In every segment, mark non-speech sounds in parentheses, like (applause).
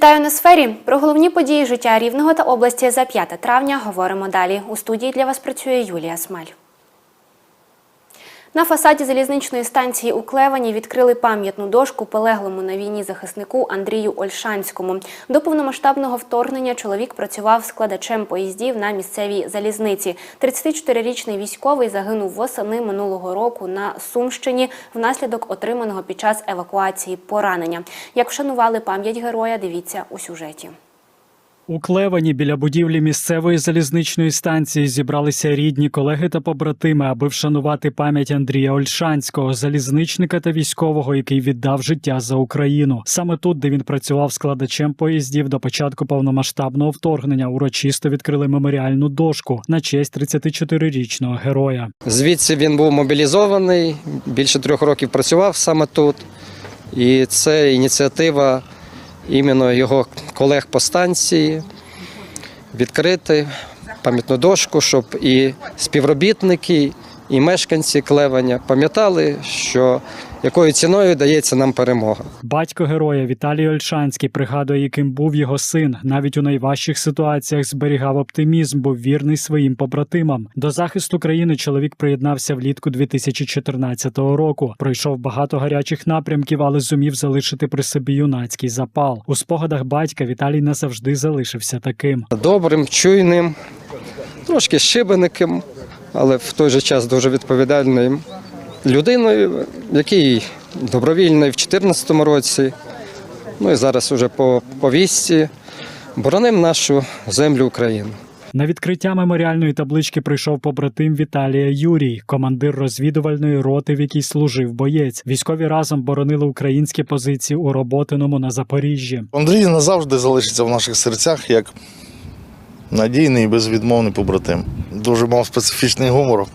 Вітаю на сфері. Про головні події життя Рівного та області за 5 травня говоримо далі. У студії для вас працює Юлія Смаль. На фасаді залізничної станції у Клевані відкрили пам'ятну дошку полеглому на війні захиснику Андрію Ольшанському. До повномасштабного вторгнення чоловік працював складачем поїздів на місцевій залізниці. 34-річний військовий загинув восени минулого року на Сумщині внаслідок отриманого під час евакуації поранення. Як вшанували пам'ять героя, дивіться у сюжеті. У Клевані біля будівлі місцевої залізничної станції зібралися рідні колеги та побратими, аби вшанувати пам'ять Андрія Ольшанського, залізничника та військового, який віддав життя за Україну. Саме тут, де він працював складачем поїздів до початку повномасштабного вторгнення, урочисто відкрили меморіальну дошку на честь 34-річного героя. Звідси він був мобілізований, більше трьох років працював саме тут. І це ініціатива іменно його колег по станції відкрити пам'ятну дошку, щоб і співробітники, і мешканці Клеваня пам'ятали, що якою ціною дається нам перемога. Батько героя Віталій Ольшанський пригадує, яким був його син. Навіть у найважчих ситуаціях зберігав оптимізм, був вірний своїм побратимам. До захисту країни чоловік приєднався влітку 2014 року. Пройшов багато гарячих напрямків, але зумів залишити при собі юнацький запал. У спогадах батька Віталій назавжди залишився таким. Добрим, чуйним, трошки шибеником, але в той же час дуже відповідальним людиною, який добровільно в 2014 році, ну і зараз уже по повісті, боронив нашу землю України. На відкриття меморіальної таблички прийшов побратим Віталія Юрій, командир розвідувальної роти, в якій служив боєць. Військові разом боронили українські позиції у Роботиному на Запоріжжі. Андрій назавжди залишиться в наших серцях як надійний і безвідмовний побратим. Дуже мав специфічний гумор.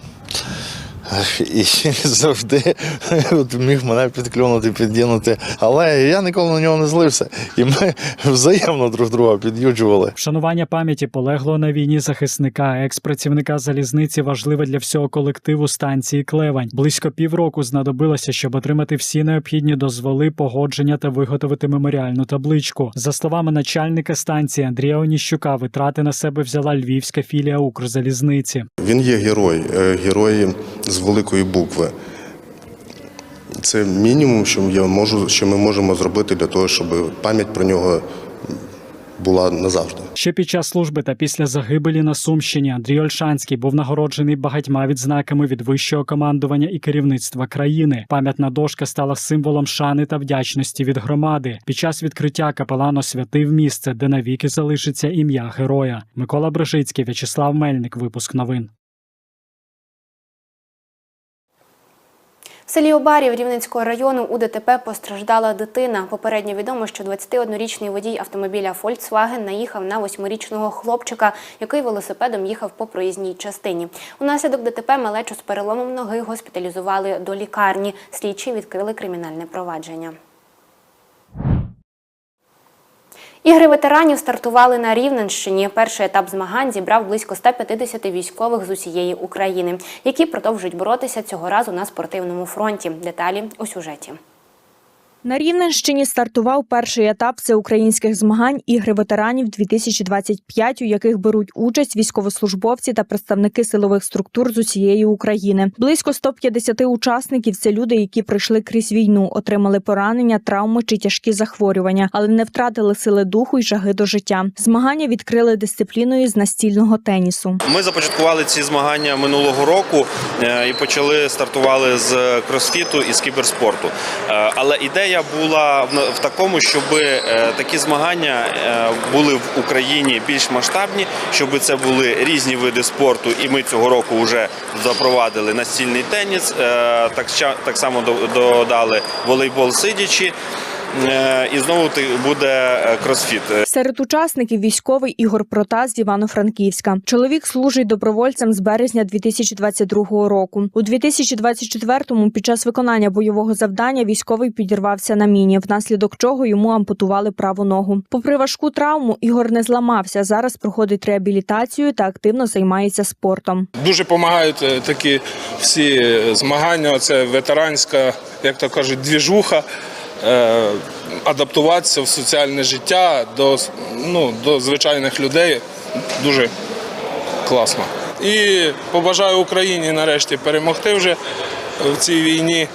І (laughs) завжди от міг мене підклюнути, піддінути. Але я ніколи на нього не злився. І ми взаємно друг друга під'юджували. Вшанування пам'яті полеглого на війні захисника, екс-працівника залізниці важливе для всього колективу станції Клевань. Близько півроку знадобилося, щоб отримати всі необхідні дозволи, погодження та виготовити меморіальну табличку. За словами начальника станції Андрія Оніщука, витрати на себе взяла львівська філія Укрзалізниці. Він є герой, е, герой з великої букви. Це мінімум, що я можу, що ми можемо зробити для того, щоб пам'ять про нього була назавжди. Ще під час служби та після загибелі на Сумщині Андрій Ольшанський був нагороджений багатьма відзнаками від вищого командування і керівництва країни. Пам'ятна дошка стала символом шани та вдячності від громади. Під час відкриття капелан освятив місце, де навіки залишиться ім'я героя. Микола Брижицький, В'ячеслав Мельник. Випуск новин. В селі Обарів Рівненського району у ДТП постраждала дитина. Попередньо відомо, що 21-річний водій автомобіля Volkswagen наїхав на восьмирічного хлопчика, який велосипедом їхав по проїзній частині. Унаслідок ДТП малечу з переломом ноги госпіталізували до лікарні. Слідчі відкрили кримінальне провадження. Ігри ветеранів стартували на Рівненщині. Перший етап змагань зібрав близько 150 військових з усієї України, які продовжують боротися цього разу на спортивному фронті. Деталі у сюжеті. На Рівненщині стартував перший етап всеукраїнських змагань Ігри ветеранів 2025, у яких беруть участь військовослужбовці та представники силових структур з усієї України. Близько 150 учасників це люди, які пройшли крізь війну, отримали поранення, травми чи тяжкі захворювання, але не втратили сили духу й жаги до життя. Змагання відкрили дисципліною з настільного тенісу. Ми започаткували ці змагання минулого року е, і почали стартували з кросфіту і з кіберспорту. Е, Але ідея була в такому, щоб е, такі змагання е, були в Україні більш масштабні, щоб це були різні види спорту. І ми цього року вже запровадили настільний теніс. е, Так само додали волейбол сидячи. Е, І знову ти- буде е, кросфіт. Серед учасників військовий Ігор Протас з Івано-Франківська. Чоловік служить добровольцем з березня 2022 року. У 2024-му під час виконання бойового завдання військовий підірвався на міні, внаслідок чого йому ампутували праву ногу. Попри важку травму, Ігор не зламався. Зараз проходить реабілітацію та активно займається спортом. Дуже допомагають е, такі всі е, змагання. Це ветеранська, як то кажуть, двіжуха. Е, адаптуватися в соціальне життя до, ну, до звичайних людей дуже класно. І побажаю Україні нарешті перемогти вже в цій війні,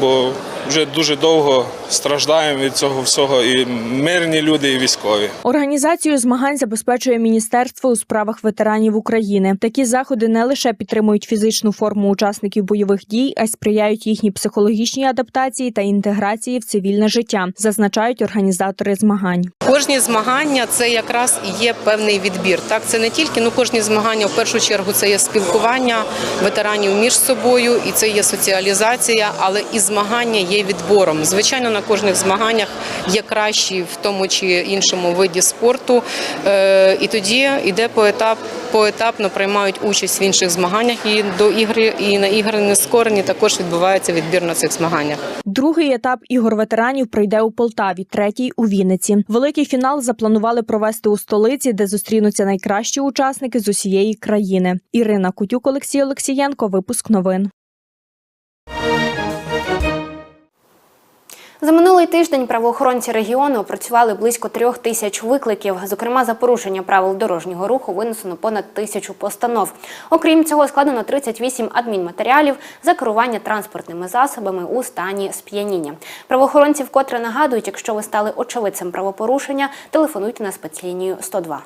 бо вже дуже довго страждаємо від цього всього і мирні люди, і військові. Організацію змагань забезпечує Міністерство у справах ветеранів України. Такі заходи не лише підтримують фізичну форму учасників бойових дій, а й сприяють їхній психологічній адаптації та інтеграції в цивільне життя, зазначають організатори змагань. Кожні змагання це якраз і є певний відбір. Так, це не тільки ну кожні змагання, в першу чергу, це є спілкування ветеранів між собою, і це є соціалізація, але і змагання є відбором. Звичайно, на кожних змаганнях є кращі в тому чи іншому виді спорту. Е, і тоді йде поетап, поетапно приймають участь в інших змаганнях. І до ігри і на ігри нескорені також відбувається відбір на цих змаганнях. Другий етап ігор ветеранів пройде у Полтаві, третій у Вінниці. Великий фінал запланували провести у столиці, де зустрінуться найкращі учасники з усієї країни. Ірина Кутюк, Олексій Олексієнко. Випуск новин. За минулий тиждень правоохоронці регіону опрацювали близько трьох тисяч викликів. Зокрема, за порушення правил дорожнього руху винесено понад тисячу постанов. Окрім цього, складено 38 адмінматеріалів за керування транспортними засобами у стані сп'яніння. Правоохоронці вкотре нагадують, якщо ви стали очевидцем правопорушення, телефонуйте на спецлінію 102.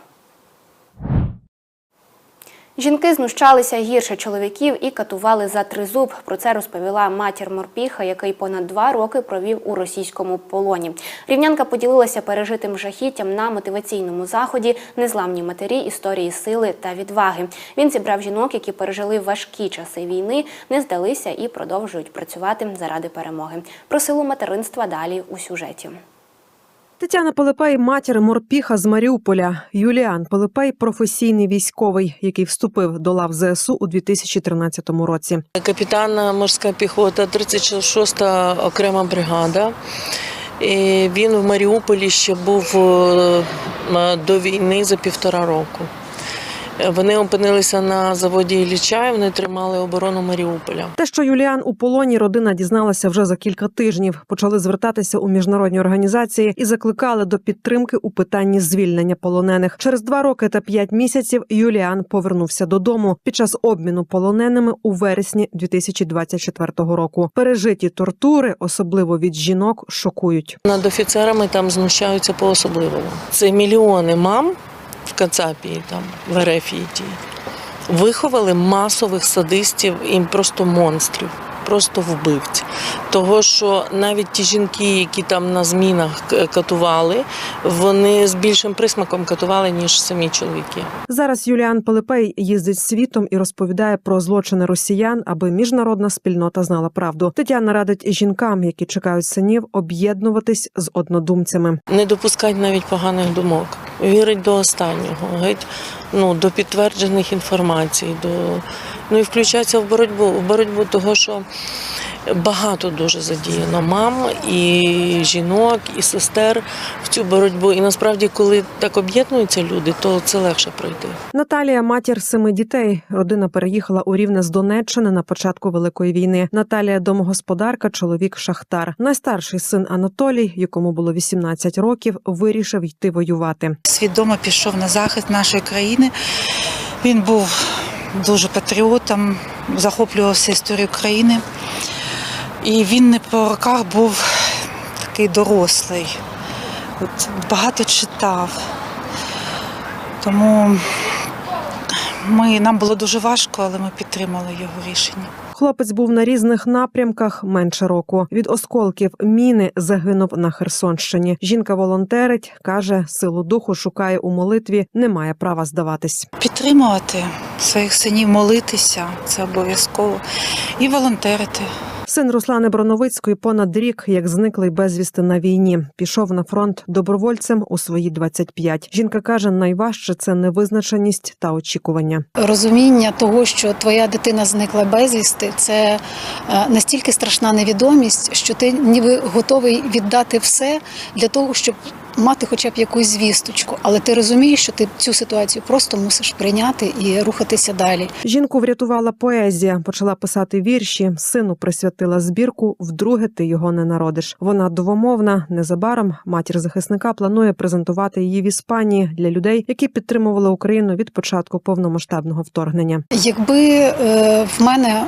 Жінки знущалися гірше чоловіків і катували за тризуб. Про це розповіла матір Морпіха, який понад два роки провів у російському полоні. Рівнянка поділилася пережитим жахіттям на мотиваційному заході Незламні матері історії сили та відваги. Він зібрав жінок, які пережили важкі часи війни, не здалися і продовжують працювати заради перемоги. Про силу материнства далі у сюжеті. Тетяна Пилипей – матір морпіха з Маріуполя. Юліан Пилипей – професійний військовий, який вступив до лав ЗСУ у 2013 році. Капітан морська піхота, 36-та окрема бригада. І він в Маріуполі ще був е, до війни за півтора року. Вони опинилися на заводі Ілліча, і вони тримали оборону Маріуполя. Те, що Юліан у полоні, родина дізналася вже за кілька тижнів. Почали звертатися у міжнародні організації і закликали до підтримки у питанні звільнення полонених. Через два роки та п'ять місяців Юліан повернувся додому під час обміну полоненими у вересні 2024 року. Пережиті тортури, особливо від жінок, шокують. Над офіцерами там знущаються по-особливому. Це мільйони мам в Кацапії, там в Ерефії. Виховали масових садистів і просто монстрів, просто вбивць. Того, що навіть ті жінки, які там на змінах катували, вони з більшим присмаком катували, ніж самі чоловіки. Зараз Юліан Пилипей їздить світом і розповідає про злочини росіян, аби міжнародна спільнота знала правду. Тетяна радить жінкам, які чекають синів, об'єднуватись з однодумцями. Не допускать навіть поганих думок. Вірить до останнього, геть ну, до підтверджених інформацій, до ну і включатися в боротьбу, в боротьбу того, що багато дуже задіяно мам і жінок, і сестер в цю боротьбу. І насправді, коли так об'єднуються люди, то це легше пройти. Наталія матір семи дітей. Родина переїхала у Рівне з Донеччини на початку великої війни. Наталія домогосподарка, чоловік шахтар. Найстарший син Анатолій, якому було 18 років, вирішив йти воювати. свідомо пішов на захист нашої країни. Він був дуже патріотом, захоплювався історією країни. І він не по роках був такий дорослий, От, багато читав. Тому ми, нам було дуже важко, але ми підтримали його рішення. Хлопець був на різних напрямках менше року. Від осколків міни загинув на Херсонщині. Жінка волонтерить, каже, силу духу шукає у молитві, не має права здаватись. Підтримувати своїх синів, молитися це обов'язково. І волонтерити. Син Руслани Броновицької понад рік, як зниклий безвісти на війні, пішов на фронт добровольцем у свої 25. Жінка каже, найважче це невизначеність та очікування. розуміння того, що твоя дитина зникла безвісти, це е, настільки страшна невідомість, що ти ніби готовий віддати все для того, щоб мати хоча б якусь звісточку. Але ти розумієш, що ти цю ситуацію просто мусиш прийняти і рухатися далі. Жінку врятувала поезія, почала писати вірші. Сину присвятила оголосила збірку Вдруге ти його не народиш. Вона двомовна. Незабаром матір захисника планує презентувати її в Іспанії для людей, які підтримували Україну від початку повномасштабного вторгнення. Якби е, в мене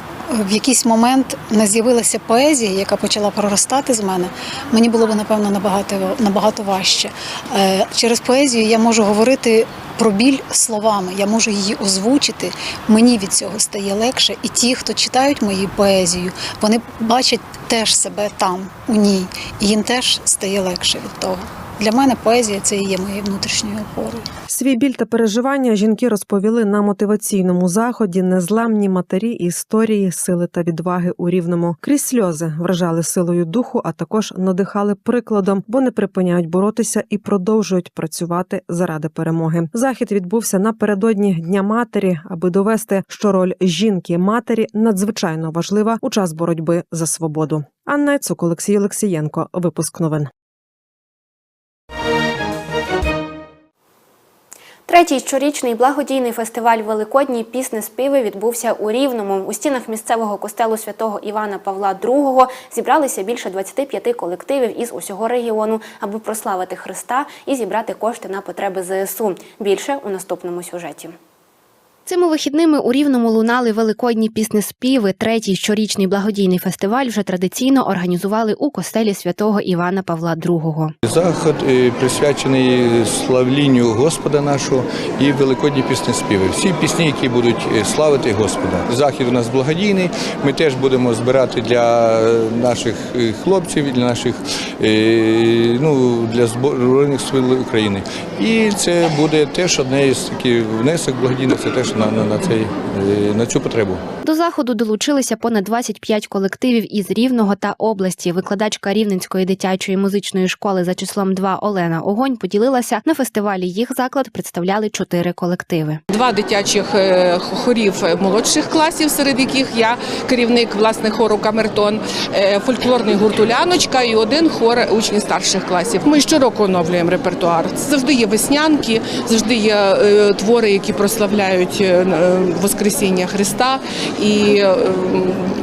в якийсь момент не з'явилася поезія, яка почала проростати з мене, мені було б напевно набагато набагато важче. Е, через поезію я можу говорити про біль словами, я можу її озвучити. Мені від цього стає легше, і ті, хто читають мою поезію, вони бачать теж себе там, у ній, і їм теж стає легше від того. Для мене поезія це і є моєю внутрішньою опорою. Свій біль та переживання жінки розповіли на мотиваційному заході незламні матері історії, сили та відваги у рівному. Крізь сльози вражали силою духу, а також надихали прикладом, бо не припиняють боротися і продовжують працювати заради перемоги. Захід відбувся напередодні Дня матері, аби довести, що роль жінки матері надзвичайно важлива у час боротьби за свободу. Анна Цук, Олексій Олексієнко. Випуск новин. Третій щорічний благодійний фестиваль Великодні пісни співи відбувся у Рівному. У стінах місцевого костелу святого Івана Павла II зібралися більше 25 колективів із усього регіону, аби прославити Христа і зібрати кошти на потреби ЗСУ. Більше у наступному сюжеті. Цими вихідними у Рівному лунали великодні піснеспіви. Третій щорічний благодійний фестиваль вже традиційно організували у костелі святого Івана Павла II. Заход е, присвячений славлінню Господа нашого і великодні пісні співи. Всі пісні, які будуть е, славити Господа. Захід у нас благодійний. Ми теж будемо збирати для наших е, хлопців, і для наших ну для збройних сил України. І це буде теж одне із таких внесок благодійних. Це теж на, на, на цей е, на цю потребу. До заходу долучилися понад 25 колективів із Рівного та області. Викладачка Рівненської дитячої музичної школи за числом 2 Олена Огонь поділилася на фестивалі. Їх заклад представляли чотири колективи. Два дитячих е, хорів молодших класів, серед яких я керівник власне хору Камертон, е, фольклорний гурт «Уляночка» і один хор учнів старших класів. Ми щороку оновлюємо репертуар. Завжди є веснянки, завжди є е, твори, які прославляють е, Воскресіння Христа і е,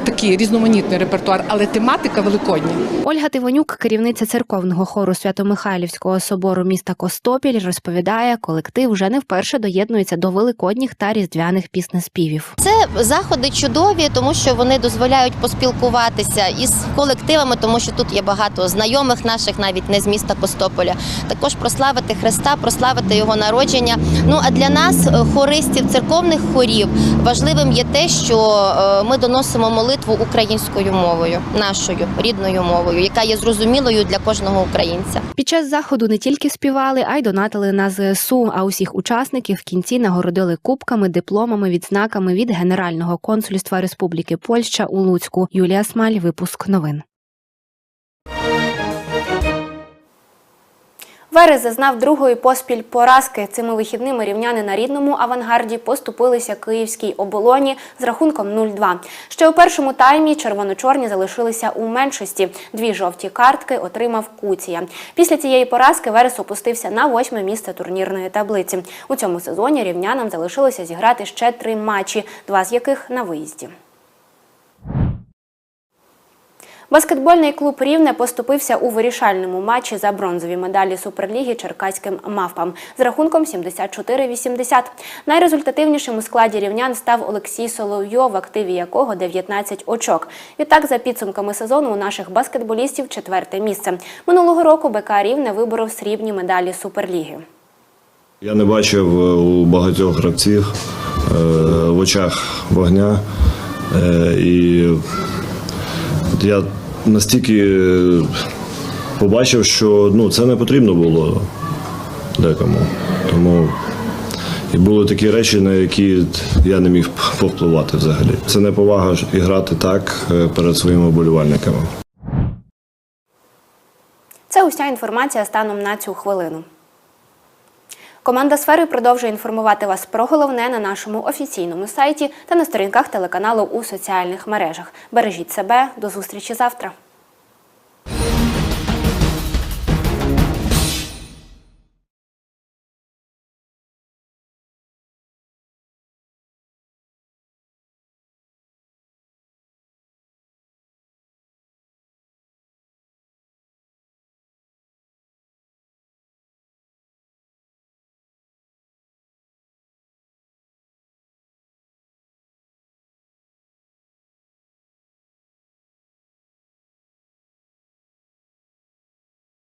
такий різноманітний репертуар, але тематика великодня. Ольга Тивонюк, керівниця церковного хору Свято-Михайлівського собору міста Костопіль, розповідає, колектив вже не вперше доєднується до великодніх та різдвяних піснеспівів. Це заходи чудові, тому що вони дозволяють поспілкуватися із колективами, тому що тут є багато знайомих наших, навіть не з міста Костополя. Також прославити Христа, прославити його народження. Ну а для нас, е, хористів церковних хорів, важливим є те, що е, ми доносимо молитву українською мовою, нашою рідною мовою, яка є зрозумілою для кожного українця. Під час заходу не тільки співали, а й донатили на ЗСУ. А усіх учасників в кінці нагородили кубками, дипломами, відзнаками від Генерального консульства Республіки Польща у Луцьку. Юлія Смаль, випуск новин. Верес зазнав другої поспіль поразки. Цими вихідними рівняни на рідному авангарді поступилися київській оболоні з рахунком 0-2. Ще у першому таймі червоно-чорні залишилися у меншості. Дві жовті картки отримав Куція. Після цієї поразки Верес опустився на восьме місце турнірної таблиці. У цьому сезоні рівнянам залишилося зіграти ще три матчі, два з яких на виїзді. Баскетбольний клуб Рівне поступився у вирішальному матчі за бронзові медалі Суперліги черкаським мавпам з рахунком 74-80. Найрезультативнішим у складі рівнян став Олексій Соловйов, в активі якого 19 очок. Відтак, за підсумками сезону, у наших баскетболістів четверте місце. Минулого року БК Рівне виборов срібні медалі Суперліги. Я не бачив е, у багатьох гравців е, в очах вогня. Е, І я настільки побачив, що ну, це не потрібно було декому. Тому і були такі речі, на які я не міг повпливати взагалі. Це не повага іграти грати так е, перед своїми вболівальниками. Це уся інформація станом на цю хвилину. Команда сфери продовжує інформувати вас про головне на нашому офіційному сайті та на сторінках телеканалу у соціальних мережах. Бережіть себе, до зустрічі завтра.